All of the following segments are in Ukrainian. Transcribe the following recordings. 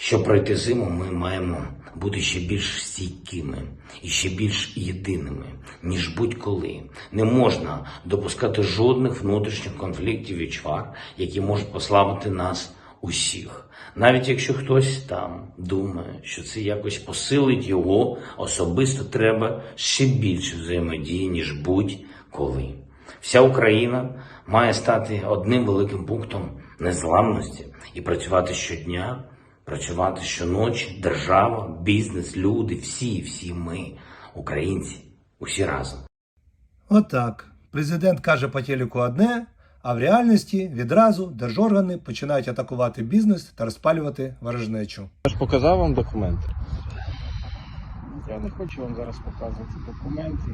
Щоб пройти зиму, ми маємо бути ще більш стійкими і ще більш єдиними, ніж будь-коли. Не можна допускати жодних внутрішніх конфліктів і чвар, які можуть послабити нас усіх. Навіть якщо хтось там думає, що це якось посилить його, особисто треба ще більше взаємодії, ніж будь-коли. Вся Україна має стати одним великим пунктом незламності і працювати щодня, працювати щоночі, держава, бізнес, люди, всі, всі ми, українці, усі разом. Отак. Президент каже по телеку одне, а в реальності відразу держоргани починають атакувати бізнес та розпалювати ворожнечу. Я ж показав вам документи. Я не хочу вам зараз показувати документи.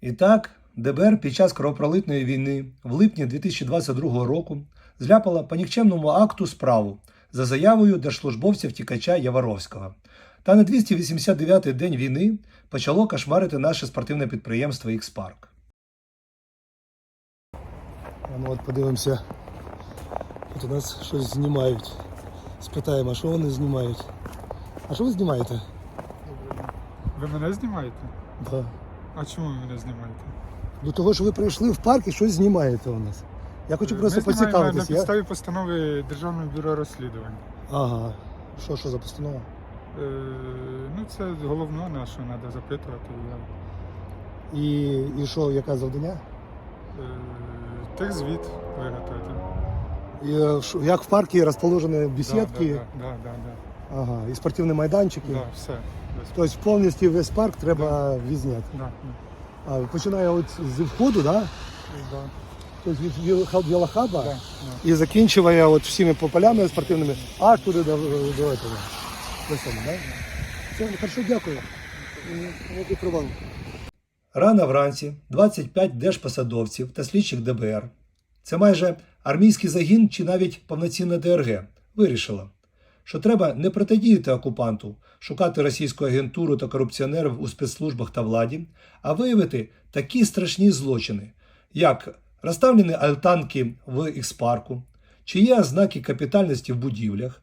І так, ДБР під час кровопролитної війни в липні 2022 року зляпала по нікчемному акту справу за заявою держслужбовця втікача Яворовського. Та на 289-й день війни почало кошмарити наше спортивне підприємство «Ікспарк». Ну от подивимося. Тут у нас щось знімають. Спитаємо, а що вони знімають? А що ви знімаєте? Ви мене знімаєте? Да. А чому ви мене знімаєте? До того, що ви прийшли в парк і щось знімаєте у нас. Я хочу просто Ми знімаємо поцікавитись. на Я... підставі постанови Державного бюро розслідувань. Ага. Що, що за постанова? Е, ну, це головне, на що треба запитувати. Я, І, і що, яке завдання? е, техзвіт виготовити. І, е, що- як в парку розположені бесідки, Да, да, да, да, да, ага, і спортивні майданчики. да, все. Без- Тобто повністю весь парк треба відзняти. Да, А, починає от з входу, да? да, да, тобто від Віл- Вілохаба да, да. і закінчує от всіми полями спортивними, аж туди до, до этого. До цього, да? Все, ну, хорошо, дякую. М, От і провал. Рано вранці 25 держпосадовців та слідчих ДБР, це майже армійський загін чи навіть повноцінне ДРГ, вирішило, що треба не протидіяти окупанту, шукати російську агентуру та корупціонерів у спецслужбах та владі, а виявити такі страшні злочини, як розставлені альтанки в ікспарку, чи є ознаки капітальності в будівлях,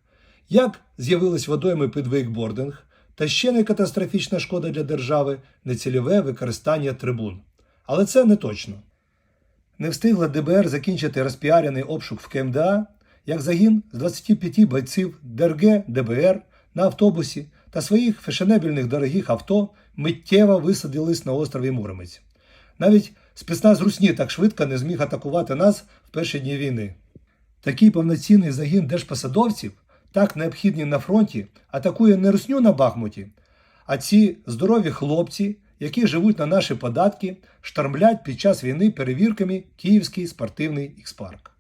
як з'явились водойми під вейкбординг, та ще не катастрофічна шкода для держави нецільове використання трибун. Але це не точно. Не встигла ДБР закінчити розпіарений обшук в КМДА, як загін з 25 бойців ДРГ ДБР на автобусі та своїх фешенебельних дорогих авто миттєво висадились на острові Муромець. Навіть спецназ Русні так швидко не зміг атакувати нас в перші дні війни. Такий повноцінний загін держпосадовців, так необхідний на фронті, атакує не русню на Бахмуті, а ці здорові хлопці, які живуть на наші податки, штормлять під час війни перевірками Київський спортивний ікспарк.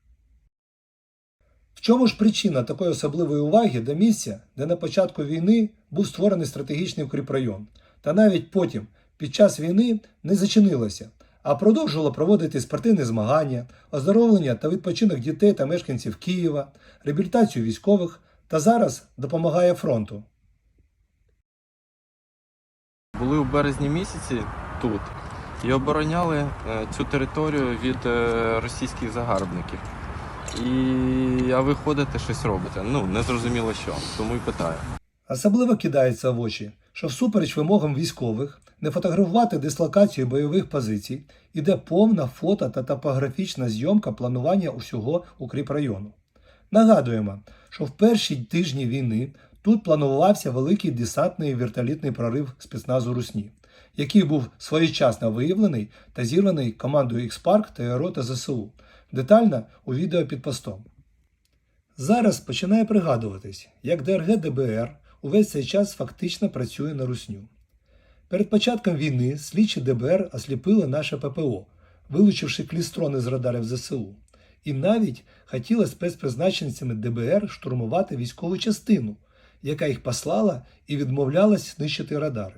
В чому ж причина такої особливої уваги до місця, де на початку війни був створений стратегічний укріпрайон, та навіть потім, під час війни, не зачинилося, а продовжувало проводити спортивні змагання, оздоровлення та відпочинок дітей та мешканців Києва, реабілітацію військових та зараз допомагає фронту. Були у березні місяці тут і обороняли е, цю територію від е, російських загарбників. І а ви ходите щось робите. Ну, не зрозуміло що, тому і питаю. Особливо кидається в очі, що всупереч вимогам військових не фотографувати дислокацію бойових позицій іде повна фото та топографічна зйомка планування усього укріпрайону. Нагадуємо, що в перші тижні війни тут планувався великий десантний вертолітний прорив спецназу Русні, який був своєчасно виявлений та зірваний командою «Ікспарк» та ЗСУ, детально у відео під постом. Зараз починає пригадуватись, як ДРГ ДБР увесь цей час фактично працює на русню. Перед початком війни слідчі ДБР осліпили наше ППО, вилучивши клістрони з радарів ЗСУ, і навіть хотіли спецпризначенцями ДБР штурмувати військову частину, яка їх послала і відмовлялась знищити радари.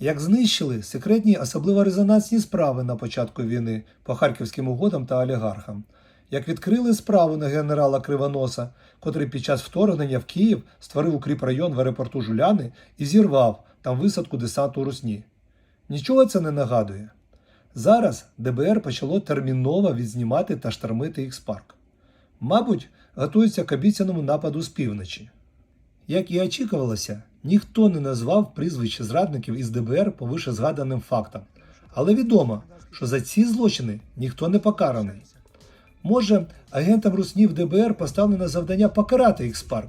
Як знищили секретні особливо резонансні справи на початку війни по харківським угодам та олігархам, як відкрили справу на генерала Кривоноса, котрий під час вторгнення в Київ створив укріпрайон в аеропорту Жуляни і зірвав там висадку десанту Русні. Нічого це не нагадує. Зараз ДБР почало терміново відзнімати та штормити їх парк. Мабуть, готуються к обіцяному нападу з півночі. Як і очікувалося, ніхто не назвав прізвище зрадників із ДБР по вище згаданим фактам, але відомо, що за ці злочини ніхто не покараний. Може, агентам Руснів ДБР поставлено завдання покарати Ікспарк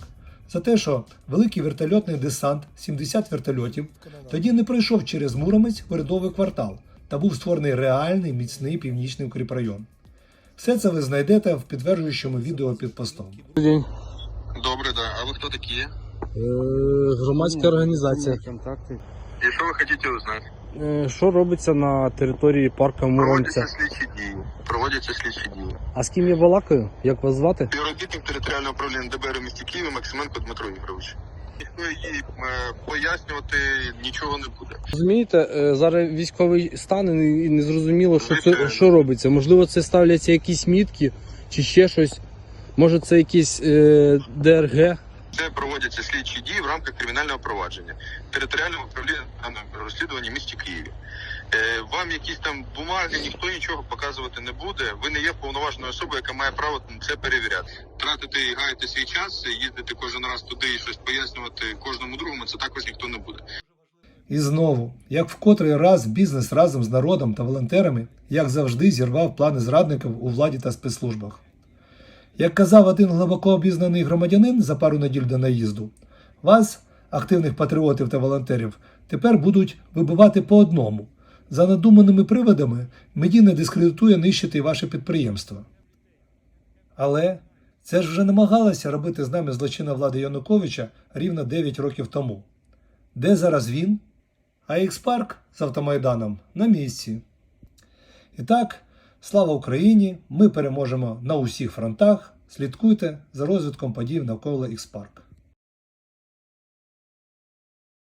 за те, що великий вертольотний десант 70 вертольотів тоді не пройшов через Муромець в урядовий квартал та був створений реальний міцний північний укріпрайон. Все це ви знайдете в підтверджуючому відео під постом. День. Добре, да. А ви хто такі? Е, Громадська організація. І що ви хочете узнати? Е, Що робиться на території парка Муромця? Проводяться слідчі дії. Проводяться слідчі дії. А з ким я балакаю? Як вас звати? Співробітник територіального управління ДБР у місті Києві Максименко Дмитро Ігорович. Ніхто їй е, пояснювати нічого не буде. Розумієте, е, зараз військовий стан і не- і не зрозуміло, що це Звичайно. що робиться. Можливо, це ставляться якісь мітки чи ще щось. Може, це якісь е, ДРГ. Це проводяться слідчі дії в рамках кримінального провадження територіального управління розслідування в місті Києві. Е, Вам якісь там бумаги, ніхто нічого показувати не буде. Ви не є повноважною особою, яка має право це перевіряти. Тратити і гаяти свій час, їздити кожен раз туди і щось пояснювати кожному другому. Це також ніхто не буде. І знову, як в котрий раз бізнес разом з народом та волонтерами, як завжди, зірвав плани зрадників у владі та спецслужбах. Як казав один глибоко обізнаний громадянин за пару неділь до наїзду, вас, активних патріотів та волонтерів, тепер будуть вибивати по одному. За надуманими приводами медійно дискредитує нищити ваше підприємство. Але це ж вже намагалася робити з нами злочинна влада Януковича рівно 9 років тому. Де зараз він? А Ікспарк з автомайданом на місці. І так, слава Україні! Ми переможемо на усіх фронтах. Слідкуйте за розвитком подій навколо Ікспарк.